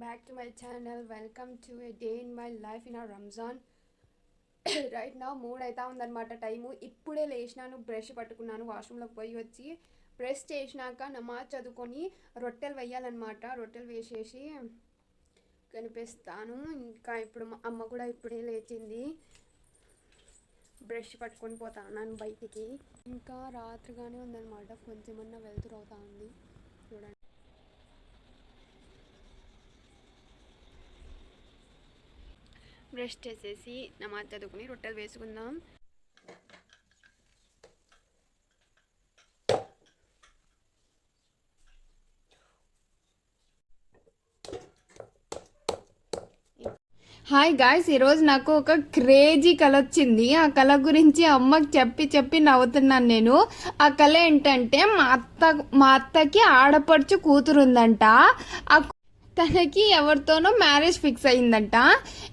back to my channel. Welcome to a day in my life in a Ramzan right నా mood అవుతా ఉందన్నమాట time. ఇప్పుడే లేచినాను brush పట్టుకున్నాను వాష్రూమ్లోకి పోయి వచ్చి బ్రష్ చేసినాక నమాజ్ చదువుకొని రొట్టెలు వేయాలన్నమాట రొట్టెలు వేసేసి కనిపిస్తాను. ఇంకా ఇప్పుడు మా అమ్మ కూడా ఇప్పుడే లేచింది. బ్రష్ పట్టుకొని పోతాను బయటికి. ఇంకా రాత్రిగానే ఉందన్నమాట. కొంచెమన్నా వెళ్తురు అవుతా ఉంది చూడండి. బ్రష్ చేసేసి నమాజ్ చదువుకుని రొట్టెలు వేసుకుందాం. హాయ్ గాయ్స్ ఈరోజు నాకు ఒక క్రేజీ కళ వచ్చింది. ఆ కళ గురించి అమ్మకి చెప్పి చెప్పి నవ్వుతున్నాను నేను. ఆ కళ ఏంటంటే మా అత్త మా అత్తకి ఆడపడుచు కూతురు ఉందంట ఆ తనకి ఎవరితోనో మ్యారేజ్ ఫిక్స్ అయిందంట.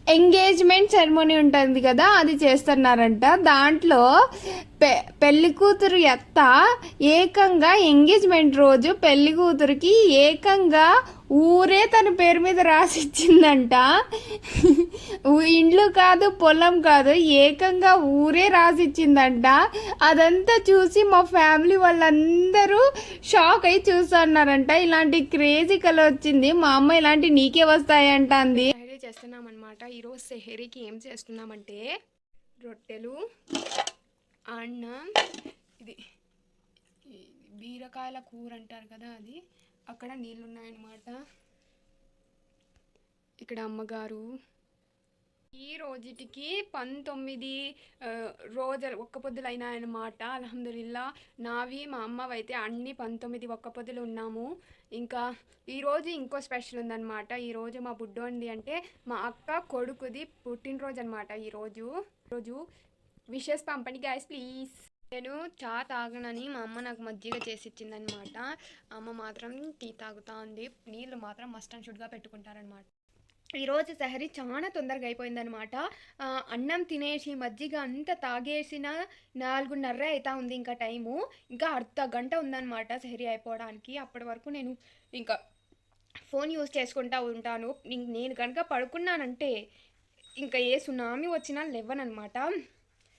ఎంగేజ్మెంట్ సెరమోనీ ఉంటుంది కదా అది చేస్తున్నారంట. దాంట్లో పె పెళ్ళి కూతురు ఎత్త ఏకంగా ఎంగేజ్మెంట్ రోజు పెళ్ళి కూతురికి ఏకంగా ఊరే తన పేరు మీద రాసిచ్చిందంట. ఇండ్లు కాదు పొలం కాదు ఏకంగా ఊరే రాసిచ్చిందంట. అదంతా చూసి మా ఫ్యామిలీ వాళ్ళందరూ షాక్ అయి చూస్తున్నారంట. ఇలాంటి క్రేజీ కలర్ వచ్చింది. మా అమ్మ ఇలాంటి నీకే వస్తాయంట అంది రెడీ చేస్తున్నాం అనమాట ఈరోజు సెహరీకి ఏం చేస్తున్నామంటే రొట్టెలు అన్నం ఇది బీరకాయల కూర అంటారు కదా అది. అక్కడ నీళ్ళు ఉన్నాయన్నమాట ఇక్కడ అమ్మగారు ఈ రోజుటికి పంతొమ్మిది రోజులు ఒక్క పొద్దులు అయినాయన్నమాట అల్హమ్దులిల్లా నావి మా అమ్మవైతే అన్ని పంతొమ్మిది ఒక్క పొద్దులు ఉన్నాము. ఇంకా ఈరోజు ఇంకో స్పెషల్ ఉందన్నమాట. ఈరోజు మా బుడ్డోంది అంటే మా అక్క కొడుకుది పుట్టినరోజు అనమాట ఈరోజు రోజు విషెస్ పంపండి గ్యాస్ ప్లీజ్ నేను చా తాగనని మా అమ్మ నాకు మజ్జిగ చేసి ఇచ్చిందనమాట అమ్మ మాత్రం టీ తాగుతా ఉంది. నీళ్ళు మాత్రం మస్ట్ అండ్ షుడ్గా పెట్టుకుంటారనమాట ఈరోజు సహరి చాలా తొందరగా అయిపోయిందనమాట అన్నం తినేసి మజ్జిగ అంతా తాగేసిన నాలుగున్నర అవుతా ఉంది ఇంకా టైము. ఇంకా అర్ధ గంట ఉందన్నమాట సహరి అయిపోవడానికి. అప్పటి వరకు నేను ఇంకా ఫోన్ యూస్ చేసుకుంటా ఉంటాను. నేను కనుక పడుకున్నానంటే ఇంకా ఏ సునామీ వచ్చినా లేవనమాట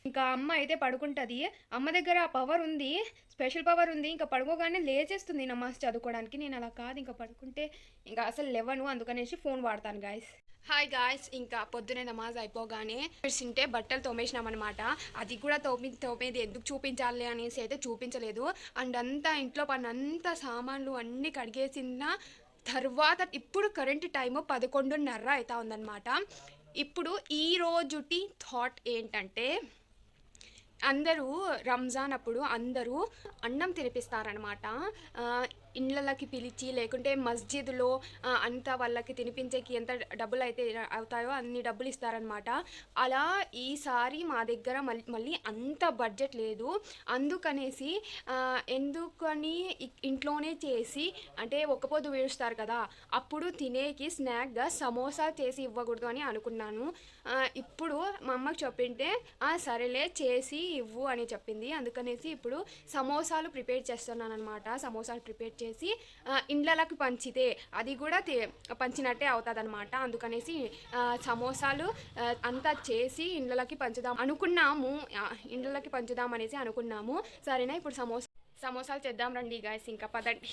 ఇంకా అమ్మ అయితే పడుకుంటుంది. అమ్మ దగ్గర ఆ పవర్ ఉంది స్పెషల్ పవర్ ఉంది. ఇంకా పడుకోగానే లేచేస్తుంది నమాజ్ చదువుకోవడానికి. నేను అలా కాదు ఇంకా పడుకుంటే ఇంకా అసలు లేవను. అందుకనేసి ఫోన్ వాడతాను గాయస్ హాయ్ గాయస్ ఇంకా పొద్దునే నమాజ్ అయిపోగానే తింటే బట్టలు తోమేసినామన్నమాట. అది కూడా తోమి తోమేది ఎందుకు చూపించాలి అనేసి అయితే చూపించలేదు. అండ్ అంతా ఇంట్లో పని అంతా సామాన్లు అన్నీ కడిగేసిన తర్వాత ఇప్పుడు కరెంట్ టైము పదకొండున్నర అవుతా ఉందన్నమాట. ఇప్పుడు ఈ రోజుటి థాట్ ఏంటంటే అందరూ రంజాన్ అప్పుడు అందరూ అన్నం తినిపిస్తారనమాట ఇండ్లకి పిలిచి లేకుంటే మస్జిద్లో అంత వాళ్ళకి తినిపించేకి ఎంత డబ్బులు అయితే అవుతాయో అన్ని డబ్బులు ఇస్తారనమాట అలా ఈసారి మా దగ్గర మళ్ళీ మళ్ళీ అంత బడ్జెట్ లేదు. అందుకనేసి ఎందుకని ఇంట్లోనే చేసి అంటే ఒక్క పొద్దు వేస్తారు కదా అప్పుడు తినేకి స్నాక్గా సమోసా చేసి ఇవ్వకూడదు అని అనుకున్నాను. ఇప్పుడు మా అమ్మకి చెప్పింటే "ఆ, సరేలే చేసి ఇవ్వు అని చెప్పింది. అందుకనేసి ఇప్పుడు సమోసాలు ప్రిపేర్ చేస్తున్నాను అనమాట సమోసాలు ప్రిపేర్ చేసి ఇండ్లలకు పంచితే అది కూడా పంచినట్టే అవుతుంది అనమాట అందుకనేసి సమోసాలు అంతా చేసి ఇండ్లకి పంచుదాం అనుకున్నాము. ఇండ్లకి పంచుదాం అనేసి అనుకున్నాము. సరేనా ఇప్పుడు సమోసా సమోసాలు చేద్దాం రండి గాయస్. ఇంకా పదండి.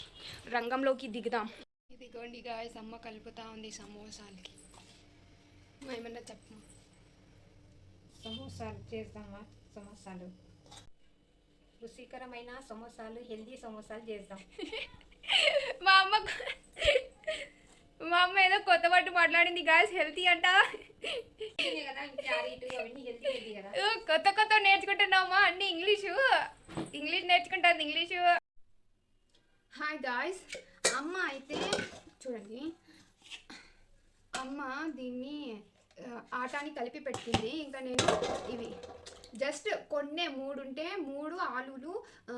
రంగంలోకి దిగుదాం. ఇదిగోండి గాయస్ అమ్మ కలుపుతా ఉంది సమోసాలకి. ఏమన్నా చెప్పమా సమోసాలు చేద్దామా? సమోసాలు. రుచికరమైన సమోసాలు హెల్దీ సమోసాలు చేద్దాం. మా అమ్మ మా అమ్మ ఏదో కొత్త పట్టు మాట్లాడింది గాయస్ హెల్తీ అంట. కొత్త కొత్త నేర్చుకుంటున్నామా అన్ని ఇంగ్లీషు. ఇంగ్లీష్ నేర్చుకుంటుంది ఇంగ్లీషు. హాయ్ గాయస్ అమ్మ అయితే చూడండి. అమ్మ దీన్ని ఆటాని కలిపి పెట్టింది. ఇంకా నేను ఇవి జస్ట్ కొన్నే మూడు ఉంటే మూడు ఆలులు ఆ,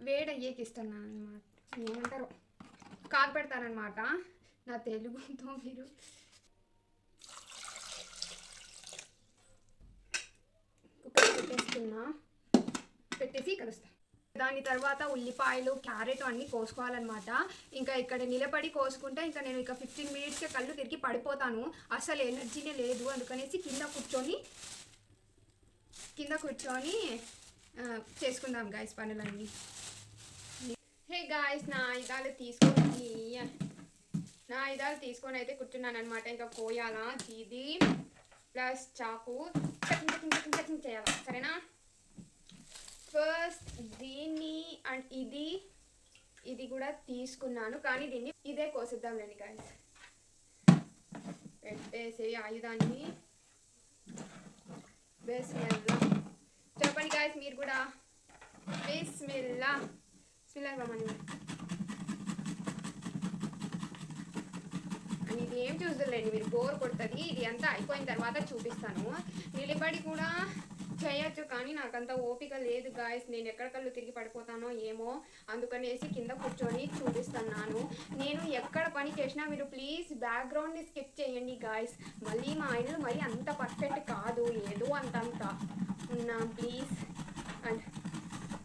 వేడయ్యేకి ఇస్తున్నాను అనమాట ఏమంటారు. కాకు పెడతానమాట నా తెలుగుతో మీరు. కుక్కర్ పెట్టేస్తున్నా పెట్టేసి కలుస్తా. దాని తర్వాత ఉల్లిపాయలు క్యారెట్ అన్నీ కోసుకోవాలన్నమాట. ఇంకా ఇక్కడ నిలబడి కోసుకుంటే ఇంకా నేను ఇక ఫిఫ్టీన్ మినిట్స్కి కళ్ళు తిరిగి పడిపోతాను. అసలు ఎనర్జీనే లేదు. అందుకనేసి కింద కూర్చొని కింద కూర్చొని చేసుకుందాం గాయస్ పనులన్నీ. హే గాయస్ నా ఇదాలు తీసుకొని నా ఇదాలు తీసుకొని అయితే కూర్చున్నాను అనమాట ఇంకా కోయాలా ఇది ప్లస్ చాకు. చకింగ్ చేయాలా? సరేనా? ఫస్ట్ దీన్ని అండ్ ఇది ఇది కూడా తీసుకున్నాను. కానీ దీన్ని ఇదే కోసిద్దాంలేండి కానీ పెట్టేసి ఆయుధాన్ని బెస్మిల్లా. చెప్పండి గాయస్ మీరు కూడా. బిస్మిల్లా. బిస్మిల్లా రహమాన్ అని ఇది ఏం చూద్దరులేండి మీరు? బోర్ కొడుతుంది. ఇది అంతా అయిపోయిన తర్వాత చూపిస్తాను. నిలబడి కూడా చేయొచ్చు కానీ నాకంత ఓపిక లేదు గాయస్ నేను ఎక్కడ కళ్ళు తిరిగి పడిపోతానో ఏమో అందుకనేసి కింద కూర్చొని చూపిస్తున్నాను. నేను ఎక్కడ పని చేసినా మీరు ప్లీజ్ బ్యాక్గ్రౌండ్ని స్కిప్ చేయండి గాయస్ మళ్ళీ మా ఆయన మరి అంత పర్ఫెక్ట్ కాదు ఏదో అంతంత. ఉన్నా ప్లీజ్ అండ్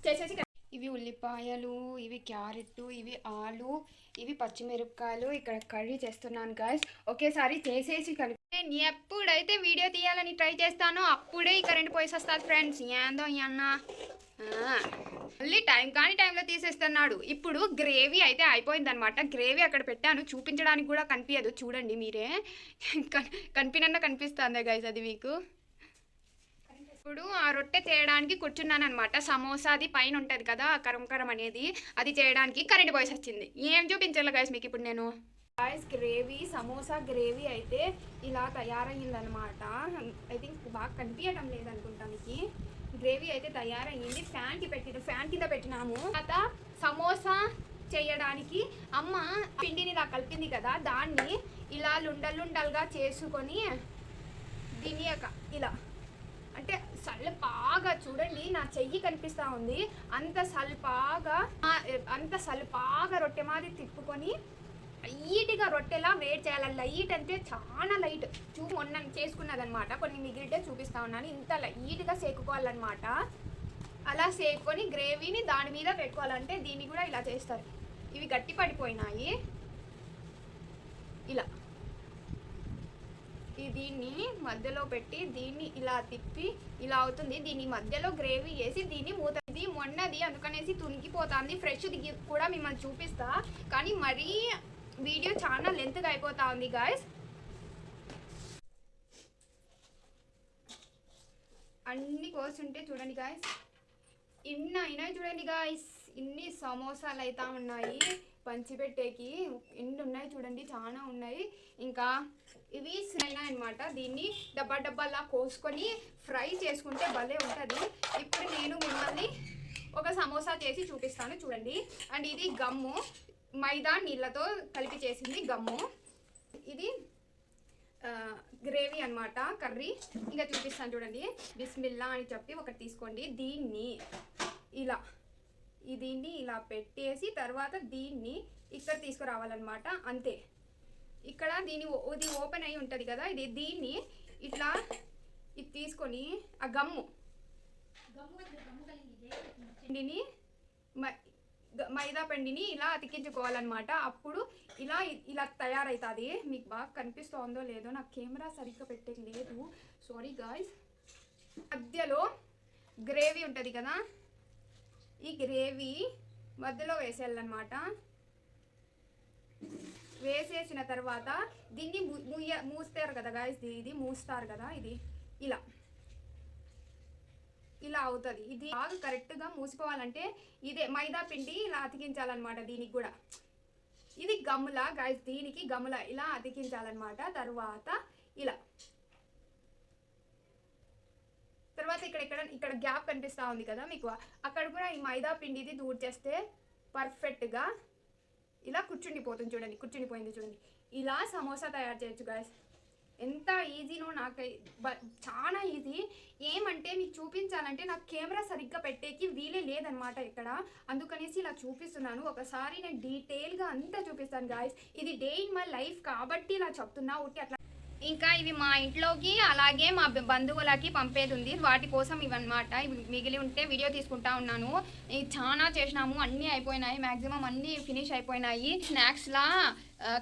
చేసేసి ఇవి ఉల్లిపాయలు ఇవి క్యారెట్ ఇవి ఆలు ఇవి పచ్చిమిరపకాయలు ఇక్కడ కర్రీ చేస్తున్నాను గాయస్ ఒకేసారి చేసేసి కలిపి నేను ఎప్పుడైతే వీడియో తీయాలని ట్రై చేస్తానో అప్పుడే ఈ కరెంట్ పోయేసేస్తుంది ఫ్రెండ్స్ ఏందో ఈ అన్న. మళ్ళీ టైం కానీ టైంలో తీసేస్తున్నాడు. ఇప్పుడు గ్రేవీ అయితే అయిపోయిందనమాట గ్రేవీ అక్కడ పెట్టాను. చూపించడానికి కూడా కనిపించదు చూడండి మీరే. కనిపినన్నా కనిపిస్తుందా గైస్ అది మీకు. ఇప్పుడు ఆ రొట్టె చేయడానికి కూర్చున్నాను అనమాట సమోసాది పైన ఉంటుంది కదా ఆ కరం కరం అనేది అది చేయడానికి కరెంట్ బాయ్స్ వచ్చింది. ఏం చూపించాలి గాయస్ మీకు ఇప్పుడు నేను? గాయస్ గ్రేవీ సమోసా గ్రేవీ అయితే ఇలా తయారయ్యిందనమాట ఐ థింక్ బాగా కనిపించడం లేదనుకుంటా మీకు. గ్రేవీ అయితే తయారయ్యింది. ఫ్యాన్కి పెట్టిన ఫ్యాన్ కింద పెట్టినాము. తర్వాత సమోసా చేయడానికి అమ్మ పిండిని ఇలా కలిపింది కదా దాన్ని ఇలా లుండలుండలుగా చేసుకొని దినియక ఇలా. అంటే సల్పాగా చూడండి నా చెయ్యి కనిపిస్తూ ఉంది. అంత సల్పాగా అంత సల్పాగా రొట్టె మాది తిప్పుకొని లైట్గా రొట్టెలా వేడి చేయాలి. లైట్ అంటే చాలా లైట్. చూ మొన్న చేసుకున్నదనమాట కొన్ని మిగిలితే చూపిస్తా ఉన్నాను. ఇంత లైట్గా సేకుకోవాలన్నమాట. అలా సేకుకొని గ్రేవీని దాని మీద పెట్టుకోవాలంటే దీన్ని కూడా ఇలా చేస్తారు. ఇవి గట్టి పడిపోయినాయి ఇలా. దీన్ని మధ్యలో పెట్టి దీన్ని ఇలా తిప్పి ఇలా అవుతుంది. దీన్ని మధ్యలో గ్రేవీ వేసి దీన్ని మూత ఇది మొన్నది అందుకనేసి తునిగిపోతుంది. ఫ్రెష్ దిగి కూడా మిమ్మల్ని చూపిస్తా. కానీ మరీ వీడియో చాలా లెంత్గా అయిపోతా ఉంది గాయస్ అన్ని కోసుంటే చూడండి గాయస్ ఇన్ని అయినాయి చూడండి గాయస్ ఇన్ని సమోసాలు అయితే ఉన్నాయి. పంచిపెట్టేకి ఎన్ని ఉన్నాయి చూడండి చాలా ఉన్నాయి. ఇంకా ఇవి అయినాయి అనమాట దీన్ని డబ్బా డబ్బాలా కోసుకొని ఫ్రై చేసుకుంటే భలే ఉంటుంది. ఇప్పుడు నేను మిమ్మల్ని ఒక సమోసా చేసి చూపిస్తాను చూడండి. అండ్ ఇది గమ్ము. మైదా నీళ్ళతో కలిపి చేసింది గమ్ము. ఇది గ్రేవీ అన్నమాట కర్రీ. ఇంకా చూపిస్తాను చూడండి. బిస్మిల్లా అని చెప్పి ఒకటి తీసుకోండి. దీన్ని ఇలా దీన్ని ఇలా పెట్టేసి తర్వాత దీన్ని ఇక్కడ తీసుకురావాలన్నమాట. అంతే. ఇక్కడ దీని ఓ- ఇది ఓపెన్ అయి ఉంటుంది కదా ఇది దీన్ని ఇట్లా ఇది తీసుకొని ఆ గమ్ము. పిండిని మైదా పిండిని ఇలా అతికించుకోవాలన్నమాట. అప్పుడు ఇలా ఇలా తయారవుతుంది మీకు బాగా కనిపిస్తోందో లేదో నాకు కెమెరా సరిగ్గా పెట్టేది లేదు సారీ గాయస్ మధ్యలో గ్రేవీ ఉంటుంది కదా ఈ గ్రేవీ మధ్యలో వేసేయాలన్నమాట. వేసేసిన తర్వాత దీన్ని ముయ్య మూస్తారు కదా గాయస్ ఇది మూస్తారు కదా ఇది? ఇలా. ఇలా అవుతుంది. ఇది బాగా కరెక్ట్గా మూసుకోవాలంటే ఇదే మైదా పిండి ఇలా అతికించాలన్నమాట దీనికి కూడా. ఇది గమ్ముల గాయస్ దీనికి గమ్ముల ఇలా అతికించాలన్నమాట. తర్వాత ఇలా. తర్వాత ఇక్కడ ఇక్కడ ఇక్కడ గ్యాప్ కనిపిస్తూ ఉంది కదా మీకు? అక్కడ కూడా ఈ మైదా పిండిది దూర్ చేస్తే పర్ఫెక్ట్గా ఇలా కూర్చుండిపోతుంది చూడండి కూర్చుండిపోయింది చూడండి. ఇలా సమోసా తయారు చేయొచ్చు గాయస్ ఎంత ఈజీనో నాకు చాలా ఈజీ ఏమంటే మీకు చూపించాలంటే నాకు కెమెరా సరిగ్గా పెట్టేకి వీలే లేదనమాట ఇక్కడ. అందుకనేసి ఇలా చూపిస్తున్నాను. ఒకసారి నేను డీటెయిల్గా అంతా చూపిస్తాను గాయస్ ఇది డే ఇన్ మై లైఫ్ కాబట్టి ఇలా చెప్తున్నా ఒకటి అట్లా ఇంకా ఇవి మా ఇంట్లోకి అలాగే మా బంధువులకి పంపేది ఉంది. వాటి కోసం ఇవన్నమాట. ఇవి మిగిలి ఉంటే వీడియో తీసుకుంటా ఉన్నాను. చాలా చేసినాము. అన్నీ అయిపోయినాయి. మ్యాక్సిమం అన్నీ ఫినిష్ అయిపోయినాయి. స్నాక్స్లా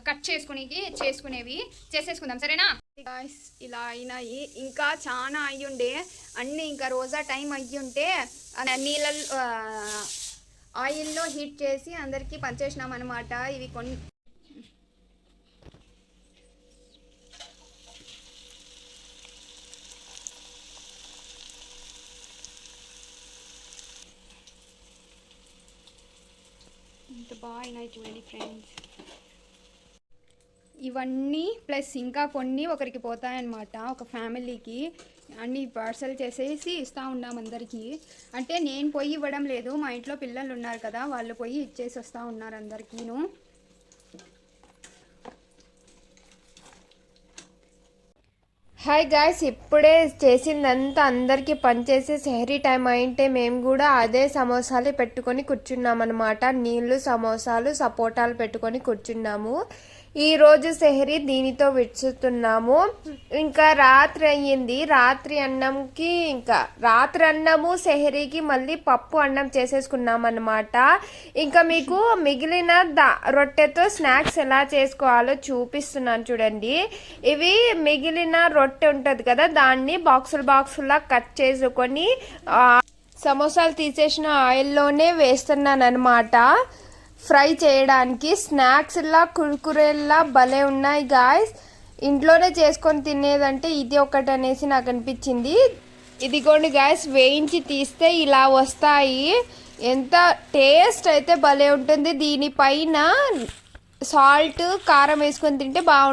కట్ చేసుకునేకి చేసుకునేవి చేసేసుకుందాం. సరేనా? ఇలా అయినాయి. ఇంకా చాలా అయ్యి ఉండే అన్నీ ఇంకా రోజా టైం అయ్యి ఉంటే నీళ్ళ ఆయిల్లో హీట్ చేసి అందరికీ పంచేసినాం అనమాట ఇవి కొన్ని ఎంత బాగా చూడండి ఫ్రెండ్స్ ఇవన్నీ ప్లస్ ఇంకా కొన్ని ఒకరికి పోతాయన్నమాట ఒక ఫ్యామిలీకి. అన్ని పార్సల్ చేసేసి ఇస్తూ ఉన్నాం అందరికీ. అంటే నేను పోయి ఇవ్వడం లేదు మా ఇంట్లో పిల్లలు ఉన్నారు కదా వాళ్ళు పోయి ఇచ్చేసి వస్తూ ఉన్నారు అందరికీను. హాయ్ గాయ్స్ ఇప్పుడే చేసిందంతా అందరికీ పనిచేసి సెహరీ టైం అయింటే మేము కూడా అదే సమోసాలు పెట్టుకొని కూర్చున్నాం అనమాట నీళ్ళు సమోసాలు సపోటాలు పెట్టుకొని కూర్చున్నాము. ఈరోజు సెహరి సెహరీ దీనితో విడుచుతున్నాము. ఇంకా రాత్రి అయ్యింది. రాత్రి అన్నంకి ఇంకా రాత్రి అన్నము సెహరీకి మళ్ళీ పప్పు అన్నం చేసేసుకున్నాం అనమాట ఇంకా మీకు మిగిలిన దా రొట్టెతో స్నాక్స్ ఎలా చేసుకోవాలో చూపిస్తున్నాను చూడండి. ఇవి మిగిలిన రొట్టె ఉంటుంది కదా దాన్ని బాక్సులు బాక్సులా కట్ చేసుకొని సమోసాలు తీసేసిన ఆయిల్లోనే వేస్తున్నాను అనమాట ఫ్రై చేయడానికి స్నాక్స్లా కుర్కురేలా భలే ఉన్నాయి గాయస్. ఇంట్లోనే చేసుకొని తినేదంటే ఇది ఒకటి అనేసి నాకు అనిపించింది. ఇదిగోండి గాయస్ వేయించి తీస్తే ఇలా వస్తాయి. ఎంత టేస్ట్ అయితే భలే ఉంటుంది. దీనిపైన సాల్ట్ కారం వేసుకొని తింటే బాగుంటుంది.